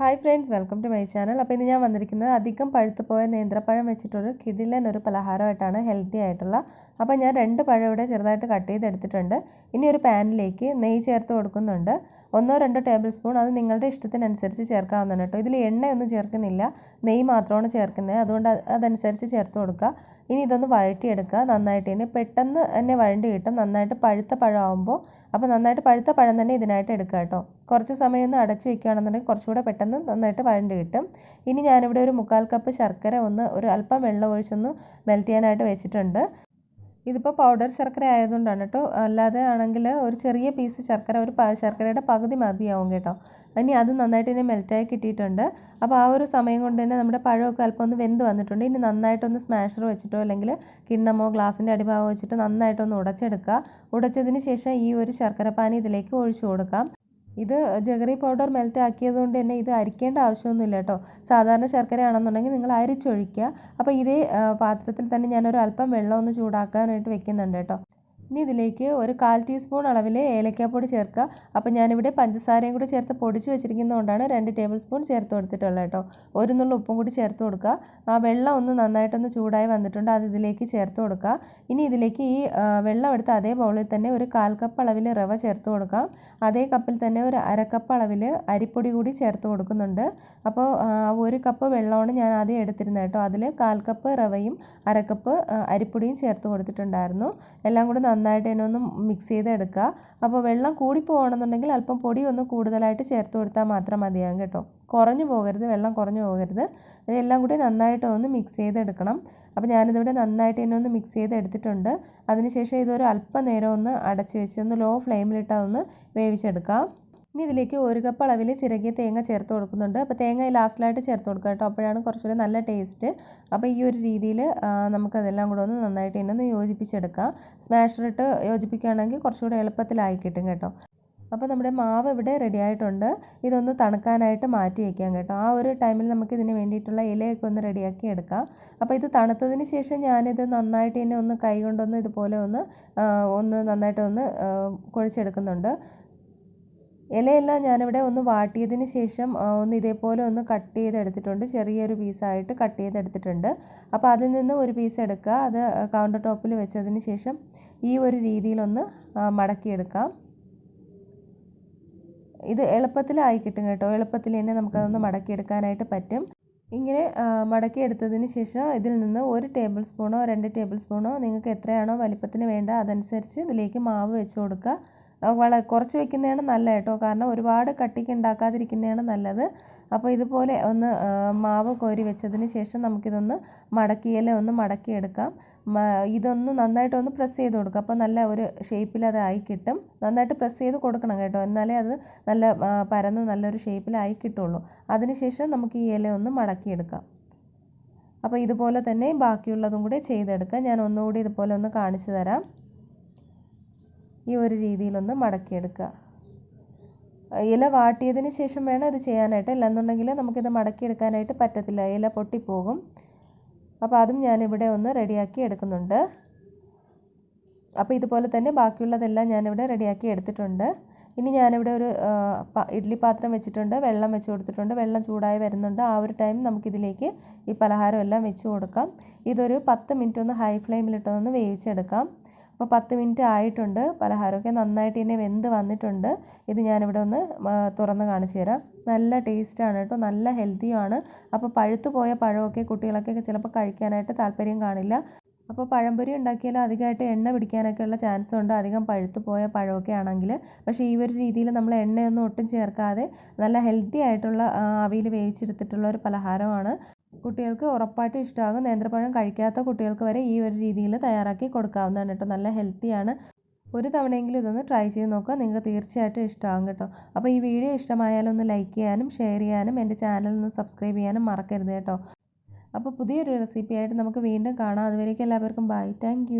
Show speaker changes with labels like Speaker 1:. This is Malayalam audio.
Speaker 1: Hi friends welcome to my channel അപ്പോൾ ഇന്ന് ഞാൻ വന്നിരിക്കുന്നത് അധികം പഴുത്ത് പോയ നേന്ത്രപ്പഴം വെച്ചിട്ടൊരു കിടിലൻ ഒരു പലഹാരമായിട്ടാണ് ഹെൽത്തി ആയിട്ടുള്ള. അപ്പോൾ ഞാൻ രണ്ട് പഴം ഇവിടെ ചെറുതായിട്ട് കട്ട് ചെയ്തെടുത്തിട്ടുണ്ട്. ഇനി ഒരു പാനിലേക്ക് നെയ്യ് ചേർത്ത് കൊടുക്കുന്നുണ്ട്. ഒന്നോ രണ്ടോ ടേബിൾ സ്പൂൺ അത് നിങ്ങളുടെ ഇഷ്ടത്തിനനുസരിച്ച് ചേർക്കാവുന്നതാണ് കേട്ടോ. ഇതിൽ എണ്ണയൊന്നും ചേർക്കുന്നില്ല. നെയ്യ് മാത്രമാണ് ചേർക്കുന്നത്. അതുകൊണ്ട് അതനുസരിച്ച് ചേർത്ത് കൊടുക്കുക. ഇനി ഇതൊന്ന് വഴറ്റിയെടുക്കുക നന്നായിട്ട്. ഇനി പെട്ടെന്ന് തന്നെ വഴണ്ടി കിട്ടും. നന്നായിട്ട് പഴുത്ത പഴമാകുമ്പോൾ അപ്പോൾ നന്നായിട്ട് പഴുത്ത പഴം തന്നെ ഇതിനായിട്ട് എടുക്കുക കേട്ടോ. കുറച്ച് സമയം ഒന്ന് അടച്ച് വെക്കുകയാണെന്നുണ്ടെങ്കിൽ കുറച്ചുകൂടെ പെട്ടെന്ന് നന്നായിട്ട് വഴണ്ട് കിട്ടും. ഇനി ഞാനിവിടെ ഒരു മുക്കാൽ കപ്പ് ശർക്കര ഒന്ന് ഒരു അല്പം വെള്ളം ഒഴിച്ചൊന്ന് മെൽറ്റ് ചെയ്യാനായിട്ട് വെച്ചിട്ടുണ്ട്. ഇതിപ്പോൾ പൗഡർ ശർക്കര ആയതുകൊണ്ടാണ് കേട്ടോ അല്ലാതെ ആണെങ്കിൽ ഒരു ചെറിയ പീസ് ശർക്കര ഒരു ശർക്കരയുടെ പകുതി മതിയാവും കേട്ടോ. ഇനി അത് നന്നായിട്ട് ഇനി മെൽറ്റായി കിട്ടിയിട്ടുണ്ട്. അപ്പോൾ ആ ഒരു സമയം കൊണ്ട് തന്നെ നമ്മുടെ പഴമൊക്കെ അല്പം ഒന്ന് വെന്ത് വന്നിട്ടുണ്ട്. ഇനി നന്നായിട്ടൊന്ന് സ്മാഷർ വെച്ചിട്ടോ അല്ലെങ്കിൽ കിണ്ണമോ ഗ്ലാസിന്റെ അടിഭാഗം വെച്ചിട്ട് നന്നായിട്ടൊന്ന് ഉടച്ചെടുക്കുക. ഉടച്ചതിന് ശേഷം ഈ ഒരു ശർക്കര പാനി ഇതിലേക്ക് ഒഴിച്ചു കൊടുക്കാം. ഇത് ജഗറി പൗഡർ മെൽറ്റ് ആക്കിയത് കൊണ്ട് തന്നെ ഇത് അരിക്കേണ്ട ആവശ്യമൊന്നുമില്ല കേട്ടോ. സാധാരണ ശർക്കര ആണെന്നുണ്ടെങ്കിൽ നിങ്ങൾ അരിച്ചൊഴിക്കുക. അപ്പോൾ ഇതേ പാത്രത്തിൽ തന്നെ ഞാനൊരു അല്പം വെള്ളം ഒന്ന് ചൂടാക്കാനായിട്ട് വെക്കുന്നുണ്ട് കേട്ടോ. ഇനി ഇതിലേക്ക് ഒരു കാൽ ടീസ്പൂൺ അളവിൽ ഏലക്കാപ്പൊടി ചേർക്കുക. അപ്പോൾ ഞാനിവിടെ പഞ്ചസാരയും കൂടി ചേർത്ത് പൊടിച്ച് വെച്ചിരിക്കുന്നതുകൊണ്ടാണ് രണ്ട് ടേബിൾ സ്പൂൺ ചേർത്ത് കൊടുത്തിട്ടുള്ളത് കേട്ടോ. ഒരു നുള്ള ഉപ്പും കൂടി ചേർത്ത് കൊടുക്കുക. ആ വെള്ളം ഒന്ന് നന്നായിട്ടൊന്ന് ചൂടായി വന്നിട്ടുണ്ട്. അത് ഇതിലേക്ക് ചേർത്ത് കൊടുക്കുക. ഇനി ഇതിലേക്ക് ഈ വെള്ളം എടുത്ത് അതേ ബൗളിൽ തന്നെ ഒരു കാൽ കപ്പ് അളവിൽ റവ ചേർത്ത് കൊടുക്കാം. അതേ കപ്പിൽ തന്നെ ഒരു അര കപ്പ് അളവിൽ അരിപ്പൊടി കൂടി ചേർത്ത് കൊടുക്കുന്നുണ്ട്. അപ്പോൾ ഒരു കപ്പ് വെള്ളമാണ് ഞാൻ ആദ്യം എടുത്തിരുന്നത് കേട്ടോ. അതിൽ കാൽ കപ്പ് റവയും അര കപ്പ് അരിപ്പൊടിയും ചേർത്ത് കൊടുത്തിട്ടുണ്ടായിരുന്നു. എല്ലാം കൂടി നന്നായിട്ട് തന്നെ ഒന്ന് മിക്സ് ചെയ്തെടുക്കുക. അപ്പോൾ വെള്ളം കൂടി പോകണമെന്നുണ്ടെങ്കിൽ അല്പം പൊടി ഒന്ന് കൂടുതലായിട്ട് ചേർത്ത് കൊടുത്താൽ മാത്രം മതിയാകും കേട്ടോ. കുറഞ്ഞു പോകരുത് വെള്ളം കുറഞ്ഞു പോകരുത്. ഇതെല്ലാം കൂടി നന്നായിട്ട് ഒന്ന് മിക്സ് ചെയ്തെടുക്കണം. അപ്പോൾ ഞാനിതിവിടെ നന്നായിട്ട് തന്നെ ഒന്ന് മിക്സ് ചെയ്ത് എടുത്തിട്ടുണ്ട് അതിനുശേഷം ഇതൊരു അല്പനേരം ഒന്ന് അടച്ച് വെച്ച് ഒന്ന് ലോ ഫ്ലെയിമിലിട്ട് ഒന്ന് വേവിച്ചെടുക്കാം. ഇനി ഇതിലേക്ക് ഒരു കപ്പ് അളവിൽ ചിരകിയ തേങ്ങ ചേർത്ത് കൊടുക്കുന്നുണ്ട്. അപ്പോൾ തേങ്ങ ലാസ്റ്റിലായിട്ട് ചേർത്ത് കൊടുക്കുക കേട്ടോ. അപ്പോഴാണ് കുറച്ചുകൂടി നല്ല ടേസ്റ്റ് അപ്പോൾ ഈ ഒരു രീതിയിൽ നമുക്കതെല്ലാം കൂടെ ഒന്ന് നന്നായിട്ട് ഇന്നൊന്ന് യോജിപ്പിച്ചെടുക്കാം. സ്മാഷറിട്ട് യോജിപ്പിക്കുകയാണെങ്കിൽ കുറച്ചുകൂടി എളുപ്പത്തിലായി കിട്ടും കേട്ടോ. അപ്പോൾ നമ്മുടെ മാവ് ഇവിടെ റെഡി ആയിട്ടുണ്ട്. ഇതൊന്ന് തണുക്കാനായിട്ട് മാറ്റി വയ്ക്കാം കേട്ടോ. ആ ഒരു ടൈമിൽ നമുക്ക് ഇതിന് വേണ്ടിയിട്ടുള്ള ഇലയൊക്കെ ഒന്ന് റെഡിയാക്കി എടുക്കാം. അപ്പോൾ ഇത് തണുത്തതിന് ശേഷം ഞാനിത് നന്നായിട്ട് തന്നെ ഒന്ന് കൈ കൊണ്ടൊന്ന് ഇതുപോലെ ഒന്ന് ഒന്ന് നന്നായിട്ട് ഒന്ന് കുഴച്ചെടുക്കുന്നുണ്ട്. ഇലയെല്ലാം ഞാനിവിടെ ഒന്ന് വാട്ടിയതിന് ശേഷം ഒന്ന് ഇതേപോലെ ഒന്ന് കട്ട് ചെയ്തെടുത്തിട്ടുണ്ട്. ചെറിയൊരു പീസായിട്ട് കട്ട് ചെയ്തെടുത്തിട്ടുണ്ട്. അപ്പോൾ അതിൽ നിന്ന് ഒരു പീസ് എടുക്കുക. അത് കൗണ്ടർ ടോപ്പിൽ വെച്ചതിന് ശേഷം ഈ ഒരു രീതിയിലൊന്ന് മടക്കിയെടുക്കാം. ഇത് എളുപ്പത്തിലായി കിട്ടും കേട്ടോ. എളുപ്പത്തിൽ തന്നെ നമുക്കതൊന്ന് മടക്കിയെടുക്കാനായിട്ട് പറ്റും. ഇങ്ങനെ മടക്കിയെടുത്തതിന് ശേഷം ഇതിൽ നിന്ന് ഒരു ടേബിൾ സ്പൂണോ രണ്ട് ടേബിൾ സ്പൂണോ നിങ്ങൾക്ക് എത്രയാണോ വലിപ്പത്തിന് വേണ്ട അതനുസരിച്ച് ഇതിലേക്ക് മാവ് വെച്ച് കൊടുക്കുക. വളരെ കുറച്ച് വെക്കുന്നതാണ് നല്ലത് കേട്ടോ. കാരണം ഒരുപാട് കട്ടിക്ക് ഉണ്ടാക്കാതിരിക്കുന്നതാണ് നല്ലത്. അപ്പോൾ ഇതുപോലെ ഒന്ന് മാവ് കോരി വെച്ചതിന് ശേഷം നമുക്കിതൊന്ന് മടക്കിയില ഒന്ന് മടക്കിയെടുക്കാം ഇതൊന്ന് നന്നായിട്ടൊന്ന് പ്രസ് ചെയ്ത് കൊടുക്കുക അപ്പോൾ നല്ല ഒരു ഷേപ്പിൽ അതായി കിട്ടും. നന്നായിട്ട് പ്രസ് ചെയ്ത് കൊടുക്കണം കേട്ടോ. എന്നാലേ അത് നല്ല പരന്ന് നല്ലൊരു ഷേപ്പിലായി കിട്ടുള്ളൂ. അതിനുശേഷം നമുക്ക് ഈ ഇല ഒന്ന് മടക്കിയെടുക്കാം അപ്പോൾ ഇതുപോലെ തന്നെ ബാക്കിയുള്ളതും കൂടെ ചെയ്തെടുക്കാം. ഞാൻ ഒന്നുകൂടി ഇതുപോലെ ഒന്ന് കാണിച്ചു തരാം. ഈ ഒരു രീതിയിലൊന്ന് മടക്കിയെടുക്കുക. ഇല വാട്ടിയതിന് ശേഷം വേണം ഇത് ചെയ്യാനായിട്ട്. അല്ലെന്നുണ്ടെങ്കിൽ നമുക്കിത് മടക്കിയെടുക്കാനായിട്ട് പറ്റത്തില്ല. ഇല പൊട്ടിപ്പോകും. അപ്പോൾ അതും ഞാനിവിടെ ഒന്ന് റെഡിയാക്കി എടുക്കുന്നുണ്ട്. അപ്പോൾ ഇതുപോലെ തന്നെ ബാക്കിയുള്ളതെല്ലാം ഞാനിവിടെ റെഡിയാക്കി എടുത്തിട്ടുണ്ട്. ഇനി ഞാനിവിടെ ഒരു ഇഡ്ഡലി പാത്രം വെച്ചിട്ടുണ്ട്. വെള്ളം വെച്ച് കൊടുത്തിട്ടുണ്ട്. വെള്ളം ചൂടായി വരുന്നുണ്ട്. ആ ഒരു ടൈം നമുക്കിതിലേക്ക് ഈ പലഹാരം എല്ലാം വെച്ച് കൊടുക്കാം. ഇതൊരു പത്ത് മിനിറ്റ് ഒന്ന് ഹൈ ഫ്ലെയിമിലിട്ടൊന്ന് വേവിച്ചെടുക്കാം. അപ്പോൾ പത്ത് മിനിറ്റ് ആയിട്ടുണ്ട്. പലഹാരമൊക്കെ നന്നായിട്ട് ഇനി വെന്ത് വന്നിട്ടുണ്ട്. ഇത് ഞാനിവിടെ ഒന്ന് തുറന്ന് കാണിച്ചു തരാം. നല്ല ടേസ്റ്റാണ് കേട്ടോ. നല്ല ഹെൽത്തിയുമാണ് അപ്പോൾ പഴുത്തു പോയ പഴമൊക്കെ കുട്ടികളൊക്കെ ചിലപ്പോൾ കഴിക്കാനായിട്ട് താല്പര്യം കാണില്ല. അപ്പോൾ പഴംപൊരി ഉണ്ടാക്കിയാൽ അധികമായിട്ട് എണ്ണ പിടിക്കാനൊക്കെ ഉള്ള ചാൻസ് ഉണ്ട്. അധികം പഴുത്തു പോയ പഴമൊക്കെ ആണെങ്കിൽ. പക്ഷേ ഈ ഒരു രീതിയിൽ നമ്മൾ എണ്ണയൊന്നും ഒട്ടും ചേർക്കാതെ നല്ല ഹെൽത്തി ആയിട്ടുള്ള അവിയിൽ വേവിച്ചെടുത്തിട്ടുള്ള ഒരു പലഹാരമാണ്. കുട്ടികൾക്ക് ഉറപ്പായിട്ടും ഇഷ്ടമാകും നേന്ത്രപ്പഴം കഴിക്കാത്ത കുട്ടികൾക്ക് വരെ ഈ ഒരു രീതിയിൽ തയ്യാറാക്കി കൊടുക്കാവുന്നതാണ് കേട്ടോ. നല്ല ഹെൽത്തിയാണ് ഒരു തവണയെങ്കിലും ഇതൊന്ന് ട്രൈ ചെയ്ത് നോക്കുക. നിങ്ങൾക്ക് തീർച്ചയായിട്ടും ഇഷ്ടമാകും കേട്ടോ. അപ്പോൾ ഈ വീഡിയോ ഇഷ്ടമായാലും ഒന്ന് ലൈക്ക് ചെയ്യാനും ഷെയർ ചെയ്യാനും എന്റെ ചാനൽ ഒന്ന് സബ്സ്ക്രൈബ് ചെയ്യാനും മറക്കരുത് കേട്ടോ. അപ്പോൾ പുതിയൊരു റെസിപ്പിയായിട്ട് നമുക്ക് വീണ്ടും കാണാം. അതുവരേക്കും എല്ലാവർക്കും ബൈ താങ്ക്